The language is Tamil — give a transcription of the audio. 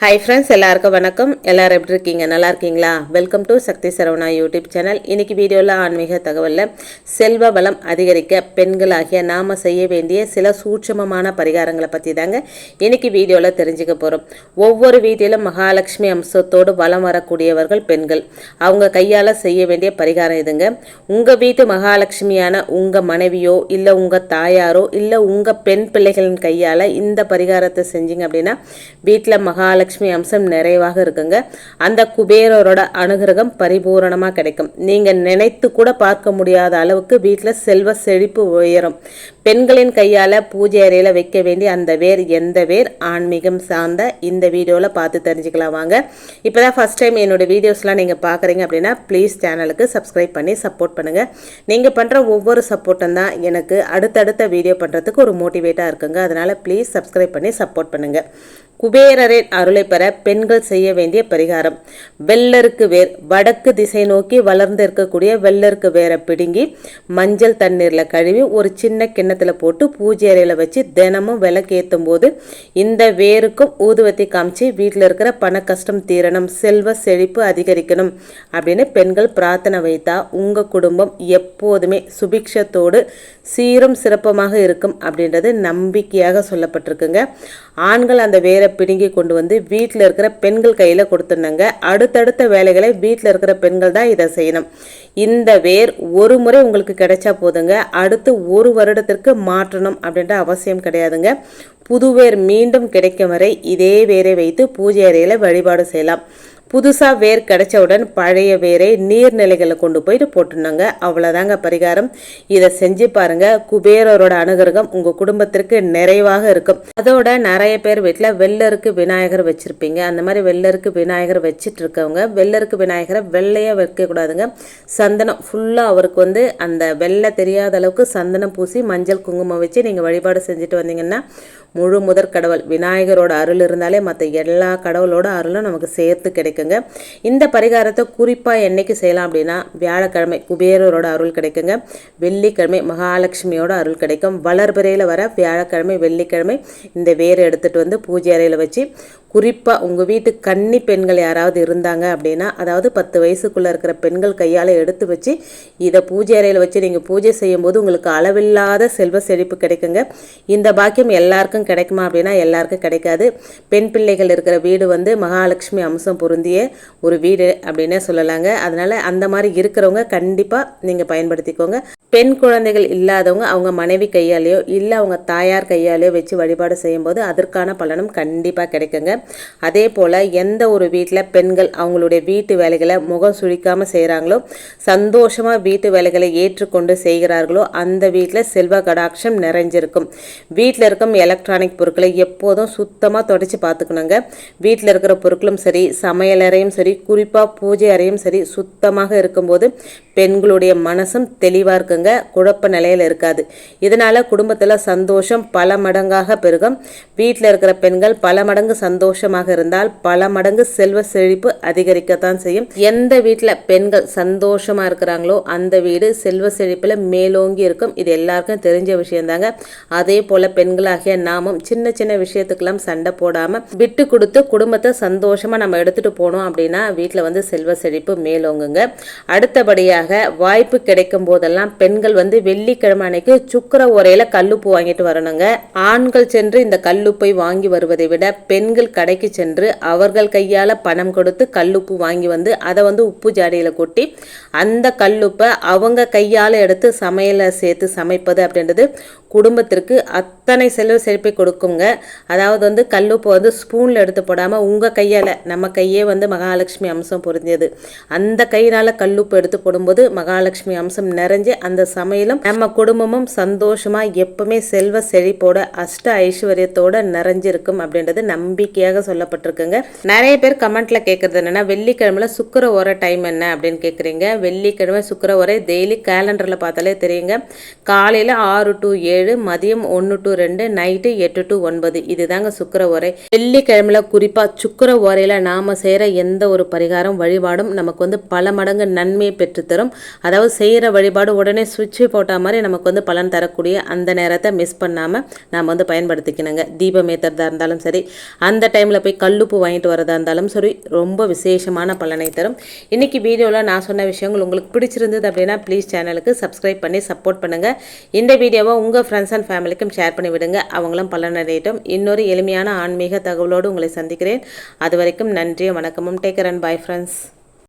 ஹாய் ஃப்ரெண்ட்ஸ் எல்லாருக்கும் வணக்கம். எல்லாரும் எப்படி இருக்கீங்க? நல்லா இருக்கீங்களா? Welcome to Sakthi Saravana YouTube channel இன்றைக்கி வீடியோவில் ஆன்மீக தகவலில் செல்வ வளம் அதிகரிக்க பெண்களாகிய நாம் செய்ய வேண்டிய சில சூட்சமமான பரிகாரங்களை பற்றி தாங்க இன்னைக்கு வீடியோவில் தெரிஞ்சுக்க போகிறோம் ஒவ்வொரு வீட்டிலும் மகாலட்சுமி அம்சத்தோடு வலம் வரக்கூடியவர்கள் பெண்கள். அவங்க கையால் செய்ய வேண்டிய பரிகாரம் இதுங்க. உங்கள் வீட்டு மகாலட்சுமியான உங்கள் மனைவியோ இல்லை உங்கள் தாயாரோ இல்லை உங்கள் பெண் பிள்ளைகளின் கையால் இந்த பரிகாரத்தை செஞ்சீங்க அப்படின்னா வீட்டில் மகாலட்சுமி அம்சம் நிறைவாக இருக்குங்க. அந்த குபேரரோட அனுகிரகம் பரிபூரணமாக கிடைக்கும். நீங்கள் நினைத்து கூட பார்க்க முடியாத அளவுக்கு வீட்டில் செல்வ செழிப்பு உயரும். பெண்களின் கையால் பூஜை அறையில் வைக்க வேண்டிய அந்த வேர் எந்த வேர்? ஆன்மீகம் சார்ந்த இந்த வீடியோவில் பார்த்து தெரிஞ்சுக்கலாம் வாங்க. இப்போ தான் ஃபஸ்ட் டைம் என்னோட வீடியோஸ்லாம் நீங்கள் பார்க்குறீங்க அப்படின்னா ப்ளீஸ் சேனலுக்கு சப்ஸ்கிரைப் பண்ணி சப்போர்ட் பண்ணுங்கள் நீங்கள் பண்ணுற ஒவ்வொரு சப்போர்ட்டும் தான் எனக்கு அடுத்தடுத்த வீடியோ பண்ணுறதுக்கு ஒரு மோட்டிவேட்டாக இருக்குங்க. அதனால் ப்ளீஸ் சப்ஸ்கிரைப் பண்ணி சப்போர்ட் பண்ணுங்கள் குபேரரின் அருளை பெற பெண்கள் செய்ய வேண்டிய பரிகாரம். வெள்ளருக்கு வேர் வடக்கு திசை நோக்கி வளர்ந்து இருக்கக்கூடிய வெள்ளருக்கு வேரை பிடுங்கி மஞ்சள் தண்ணீரில் கழுவி ஒரு சின்ன கிண்ணத்தில் போட்டு பூஜை அறையில் வச்சு தினமும் விளக்கு ஏற்றும் போது இந்த வேருக்கும் ஊதுவத்தி காமிச்சு வீட்டில் இருக்கிற பண கஷ்டம் தீரணும் செல்வ செழிப்பு அதிகரிக்கணும் அப்படின்னு பெண்கள் பிரார்த்தனை வைத்தா உங்கள் குடும்பம் எப்போதுமே சுபிக்ஷத்தோடு சீரும் சிறப்பமாக இருக்கும் அப்படின்றது நம்பிக்கையாக சொல்லப்பட்டிருக்குங்க. ஆண்கள் அந்த வேரை பிடுங்கி கொண்டு வந்து வீட்டில் இருக்கிற பெண்கள் கையில் கொடுத்துருந்தாங்க அடுத்தடுத்த வேலைகளை வீட்டில் இருக்கிற பெண்கள் தான் இதை செய்யணும். இந்த வேர் ஒரு முறை உங்களுக்கு கிடைச்சா போதுங்க. அடுத்து ஒரு வருடத்திற்கு மாற்றணும் அப்படின்ற அவசியம் கிடையாதுங்க. புது வேர் மீண்டும் கிடைக்கும் வரை இதே வேரை வைத்து பூஜை அறையில் வழிபாடு செய்யலாம். புதுசாக வேர் கிடைச்சவுடன் பழைய வேரை நீர்நிலைகளை கொண்டு போயிட்டு போட்டுருந்தாங்க அவ்வளோதாங்க பரிகாரம். இதை செஞ்சு பாருங்க. குபேரரோட அனுகிரகம் உங்கள் குடும்பத்திற்கு நிறைவாக இருக்கும். அதோட நிறைய பேர் வீட்டில் வெள்ளருக்கு விநாயகர் வச்சுருப்பீங்க. அந்த மாதிரி வெள்ளருக்கு விநாயகர் வச்சுட்டு இருக்கவங்க வெள்ளருக்கு விநாயகரை வெள்ளையாக வைக்கக்கூடாதுங்க சந்தனம் ஃபுல்லாக அவருக்கு வந்து அந்த வெள்ளை தெரியாத அளவுக்கு சந்தனம் பூசி மஞ்சள் குங்குமம் வச்சு நீங்கள் வழிபாடு செஞ்சுட்டு வந்தீங்கன்னா முழு முதற் கடவுள் விநாயகரோட அருள் இருந்தாலே மற்ற எல்லா கடவுளோட அருளும் நமக்கு சேர்த்து கிடைக்குங்க. இந்த பரிகாரத்தை குறிப்பாக என்றைக்கு செய்யலாம் அப்படின்னா வியாழக்கிழமை குபேரரோட அருள் கிடைக்குங்க. வெள்ளிக்கிழமை மகாலட்சுமியோட அருள் கிடைக்கும். வளர்பிறையில் வர வியாழக்கிழமை வெள்ளிக்கிழமை இந்த வேரை எடுத்துகிட்டு வந்து பூஜை அறையில் வச்சு குறிப்பாக உங்கள் வீட்டு கன்னி பெண்கள் யாராவது இருந்தாங்க அப்படின்னா அதாவது பத்து வயசுக்குள்ளே இருக்கிற பெண்கள் கையால் எடுத்து வச்சு இதை பூஜை அறையில் வச்சு நீங்கள் பூஜை செய்யும்போது உங்களுக்கு அளவில்லாத செல்வ செழிப்பு கிடைக்குங்க. இந்த பாக்கியம் எல்லாருக்கும் கிடைக்குமா அப்படின்னா எல்லாருக்கும் கிடைக்காது. பெண் பிள்ளைகள் இருக்கிற வீடு வந்து மகாலட்சுமி அம்சம் பொருந்திய ஒரு வீடு அப்படின்னே சொல்லலாங்க. அதனால் அந்த மாதிரி இருக்கிறவங்க கண்டிப்பாக நீங்கள் பயன்படுத்திக்கோங்க. பெண் குழந்தைகள் இல்லாதவங்க அவங்க மனைவி கையாலேயோ இல்லை அவங்க தாயார் கையாலேயோ வச்சு வழிபாடு செய்யும்போது அதற்கான பலனும் கண்டிப்பாக கிடைக்குங்க. அதே போல் எந்த ஒரு வீட்டில் பெண்கள் அவங்களுடைய வீட்டு வேலைகளை முகம் சுழிக்காமல் செய்கிறாங்களோ சந்தோஷமாக வீட்டு வேலைகளை ஏற்றுக்கொண்டு செய்கிறார்களோ அந்த வீட்டில் செல்வ கடாட்சம் நிறைஞ்சிருக்கும். வீட்டில் இருக்கும் எலக்ட்ரானிக் பொருட்களை எப்போதும் சுத்தமாக தொடச்சி பார்த்துக்கணுங்க. வீட்டில் இருக்கிற பொருட்களும் சரி சமையலறையும் சரி குறிப்பாக பூஜை அறையும் சரி சுத்தமாக இருக்கும்போது பெண்களுடைய மனசும் தெளிவாக இருக்குங்க குழப்ப நிலையில் இருக்காது. இதனால் குடும்பத்தில் சந்தோஷம் பல மடங்காக பெருகும். வீட்டில் இருக்கிற பெண்கள் பல மடங்கு சந்தோஷம் சந்தோஷமாக இருந்தால் பல மடங்கு செல்வ செழிப்பு அதிகரிக்கத்தான் செய்யும். எந்த வீட்டில் பெண்கள் சந்தோஷமாக இருக்கிறாங்களோ அந்த வீடு செல்வ செழிப்பில் மேலோங்கி இருக்கும். இது எல்லாருக்கும் தெரிஞ்ச விஷயந்தாங்க. அதே போல் பெண்களாகிய நாமும் சின்ன சின்ன விஷயத்துக்கெல்லாம் சண்டை போடாமல் விட்டு கொடுத்து குடும்பத்தை சந்தோஷமாக நம்ம எடுத்துகிட்டு போனோம் அப்படின்னா வீட்டில் வந்து செல்வ செழிப்பு மேலோங்குங்க. அடுத்தபடியாக வாய்ப்பு கிடைக்கும் போதெல்லாம் பெண்கள் வந்து வெள்ளிக்கிழமை அன்னைக்கு சுக்கர உரையில் கல்லுப்பு வாங்கிட்டு வரணுங்க. ஆண்கள் சென்று இந்த கல்லுப்பை வாங்கி வருவதை விட பெண்கள் கடைக்கு சென்று அவர்கள் கையால் பணம் கொடுத்து கல்லுப்பு வாங்கி வந்து அதை வந்து உப்பு ஜாடியில் கொட்டி அந்த கல்லுப்பை அவங்க கையால் எடுத்து சமையலை சேர்த்து சமைப்பது அப்படின்றது குடும்பத்திற்கு அத்தனை செல்வ செழிப்பை கொடுக்குங்க. அதாவது வந்து கல்லுப்பை வந்து ஸ்பூனில் எடுத்து போடாமல் உங்கள் கையால் நம்ம கையே வந்து மகாலட்சுமி அம்சம் பொருந்தியது. அந்த கையினால் கல்லுப்பு எடுத்து போடும்போது மகாலட்சுமி அம்சம் நிறைஞ்சு அந்த சமையலும் நம்ம குடும்பமும் சந்தோஷமாக எப்பவுமே செல்வ செழிப்போட அஷ்ட ஐஸ்வர்யத்தோட நிறைஞ்சிருக்கும் அப்படின்றது நம்பிக்கையாக சொல்லப்பட்டிருக்குங்க. நிறைய பேர் கமெண்ட்ல கேட்கறது என்னன்னா வெள்ளிக்கிழமையில சுக்கர உர டைம் என்ன அப்படின்னு கேட்குறீங்க வெள்ளிக்கிழமை சுக்கர உரை டெய்லி கேலண்டரில் பார்த்தாலே தெரியுங்க. காலையில் ஆறு டு ஏழு மதியம் ஒன்று டு ரெண்டு நைட்டு எட்டு டு ஒன்பது. இதுதாங்க சுக்கர உரை வெள்ளிக்கிழமையில் குறிப்பாக சுக்கர உரையில் நாம் செய்கிற எந்த ஒரு பரிகாரம் வழிபாடும் நமக்கு வந்து பல மடங்கு நன்மையை பெற்றுத்தரும். அதாவது செய்கிற வழிபாடு உடனே சுவிட்சு போட்ட மாதிரி நமக்கு வந்து பலன் தரக்கூடிய அந்த நேரத்தை மிஸ் பண்ணாமல் நாம் வந்து பயன்படுத்திக்கணுங்க. தீபம் ஏற்றுறதா இருந்தாலும் சரி. அந்த டைமில் போய் கல்லுப்பு வாங்கிட்டு வரதா இருந்தாலும் சரி ரொம்ப விசேஷமான பலனை தரும். இன்றைக்கி வீடியோவில் நான் சொன்ன விஷயங்கள் உங்களுக்கு பிடிச்சிருந்தது அப்படின்னா ப்ளீஸ் சேனலுக்கு சப்ஸ்கிரைப் பண்ணி சப்போர்ட் பண்ணுங்கள் இந்த வீடியோவை உங்கள் ஃப்ரெண்ட்ஸ் அண்ட் ஃபேமிலிக்கும் ஷேர் பண்ணி விடுங்க. அவங்களும் பலனடையட்டும். இன்னொரு எளிமையான ஆன்மீக தகவலோடு உங்களை சந்திக்கிறேன். அது வரைக்கும் நன்றியும் வணக்கமும். Taker and bye friends